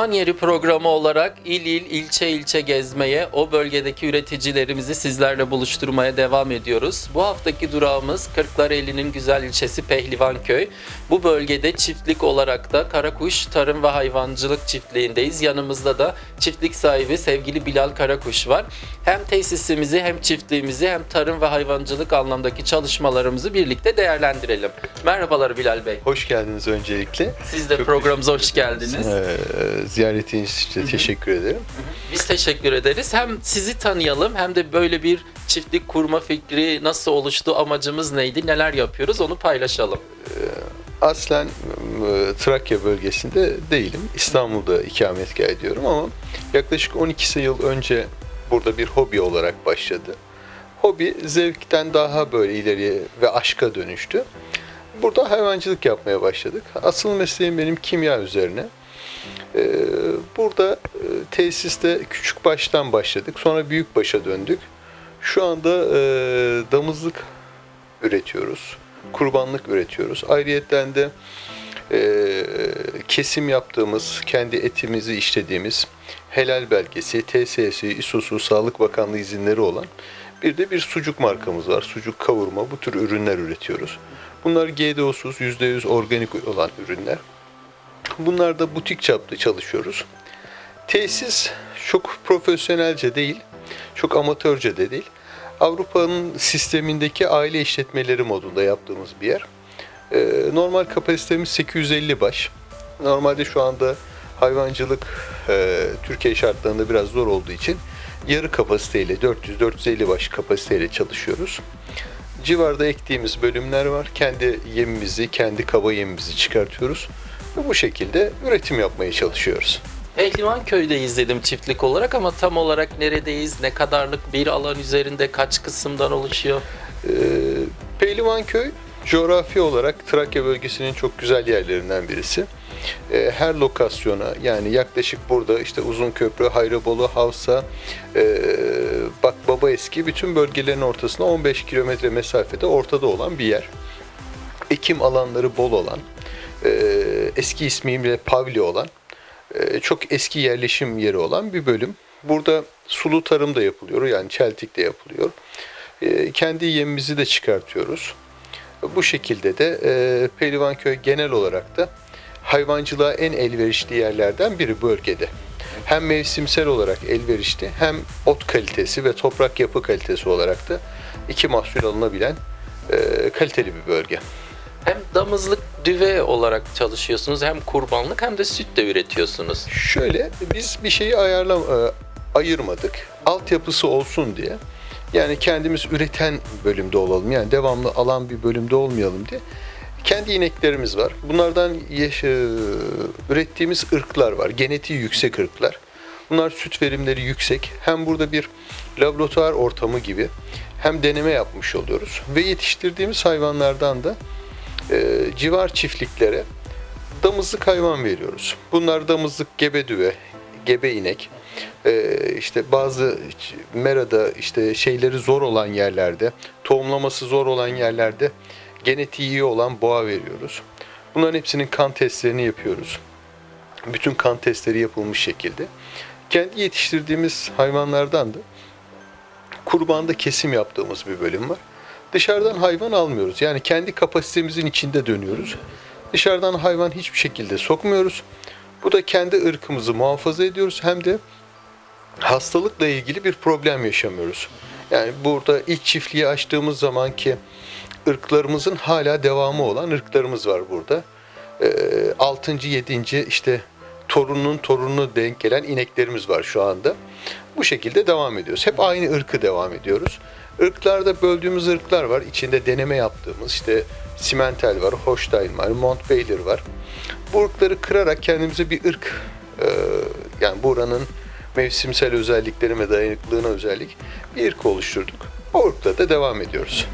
Uzman Yeri programı olarak il il, ilçe ilçe gezmeye, o bölgedeki üreticilerimizi sizlerle buluşturmaya devam ediyoruz. Bu haftaki durağımız Kırklareli'nin güzel ilçesi Pehlivanköy. Bu bölgede çiftlik olarak da Karakuş Tarım ve Hayvancılık Çiftliğindeyiz. Yanımızda da çiftlik sahibi sevgili Bilal Karakuş var. Hem tesisimizi hem çiftliğimizi hem tarım ve hayvancılık anlamdaki çalışmalarımızı birlikte değerlendirelim. Merhabalar Bilal Bey. Hoş geldiniz öncelikle. Siz de Çok programımıza hoş geldiniz. Ee, ziyaretiniz için teşekkür ederim. Biz teşekkür ederiz. Hem sizi tanıyalım hem de böyle bir çiftlik kurma fikri nasıl oluştu, amacımız neydi, neler yapıyoruz onu paylaşalım. Aslen e, Trakya bölgesinde değilim. İstanbul'da ikametgah ediyorum ama yaklaşık 12 yıl önce burada bir hobi olarak başladı. Hobi zevkten daha böyle ileriye ve aşka dönüştü. Burada hayvancılık yapmaya başladık. Asıl mesleğim benim kimya üzerine. Ee, Burada e, tesiste küçük baştan başladık. Sonra büyük başa döndük. Şu anda e, damızlık üretiyoruz. Kurbanlık üretiyoruz. Ayrıyetten de e, kesim yaptığımız, kendi etimizi işlediğimiz helal belgesi, TSS'i, İSOS'u, Sağlık Bakanlığı izinleri olan bir de bir sucuk markamız var. Sucuk kavurma, bu tür ürünler üretiyoruz. Bunlar GDO'suz, %100 organik olan ürünler. Bunlar da butik çapta çalışıyoruz. Tesis çok profesyonelce değil, çok amatörce de değil. Avrupa'nın sistemindeki aile işletmeleri modunda yaptığımız bir yer. Ee, normal kapasitemiz 850 baş. Normalde şu anda hayvancılık e, Türkiye şartlarında biraz zor olduğu için yarı kapasiteyle 400-450 baş kapasiteyle çalışıyoruz. Civarda ektiğimiz bölümler var. Kendi yemimizi, kendi kaba yemimizi çıkartıyoruz. Ve bu şekilde üretim yapmaya çalışıyoruz. Pehlivan köyde izledim çiftlik olarak ama tam olarak neredeyiz, ne kadarlık bir alan üzerinde, kaç kısımdan oluşuyor? Ee, Pehlivanköy coğrafi olarak Trakya bölgesinin çok güzel yerlerinden birisi. Ee, her lokasyona yani yaklaşık burada işte Uzunköprü, Hayrabolu, Havsa, e, bak Baba Eski bütün bölgelerin ortasına 15 kilometre mesafede ortada olan bir yer. Ekim alanları bol olan, e, eski ismiyle Pavli olan, e, çok eski yerleşim yeri olan bir bölüm. Burada sulu tarım da yapılıyor yani çeltik de yapılıyor. E, kendi yemimizi de çıkartıyoruz. Bu şekilde de e, Pehlivanköy genel olarak da hayvancılığa en elverişli yerlerden biri bölgede. Hem mevsimsel olarak elverişli hem ot kalitesi ve toprak yapı kalitesi olarak da iki mahsul alınabilen e, kaliteli bir bölge. Hem damızlık düve olarak çalışıyorsunuz hem kurbanlık hem de süt de üretiyorsunuz. Şöyle biz bir şeyi ayarla e, ayırmadık. Altyapısı olsun diye. Yani kendimiz üreten bölümde olalım. Yani devamlı alan bir bölümde olmayalım diye. Kendi ineklerimiz var. Bunlardan yaş- e, ürettiğimiz ırklar var. Genetiği yüksek ırklar. Bunlar süt verimleri yüksek. Hem burada bir laboratuvar ortamı gibi hem deneme yapmış oluyoruz. Ve yetiştirdiğimiz hayvanlardan da e, civar çiftliklere damızlık hayvan veriyoruz. Bunlar damızlık gebe düve, gebe inek. Ee, işte bazı merada işte şeyleri zor olan yerlerde, tohumlaması zor olan yerlerde genetiği iyi olan boğa veriyoruz. Bunların hepsinin kan testlerini yapıyoruz. Bütün kan testleri yapılmış şekilde. Kendi yetiştirdiğimiz hayvanlardan da kurbanda kesim yaptığımız bir bölüm var. Dışarıdan hayvan almıyoruz. Yani kendi kapasitemizin içinde dönüyoruz. Dışarıdan hayvan hiçbir şekilde sokmuyoruz. Bu da kendi ırkımızı muhafaza ediyoruz hem de hastalıkla ilgili bir problem yaşamıyoruz. Yani burada ilk çiftliği açtığımız zaman ki ırklarımızın hala devamı olan ırklarımız var burada. Ee, 6. 7. işte torunun torununu denk gelen ineklerimiz var şu anda. Bu şekilde devam ediyoruz. Hep aynı ırkı devam ediyoruz. Irklarda böldüğümüz ırklar var. İçinde deneme yaptığımız işte Simental var, Holstein var, Montpellier var. Bu ırkları kırarak kendimize bir ırk e, yani buranın mevsimsel özellikleri ve dayanıklılığına özellik bir ırk oluşturduk. O ırkla da devam ediyoruz.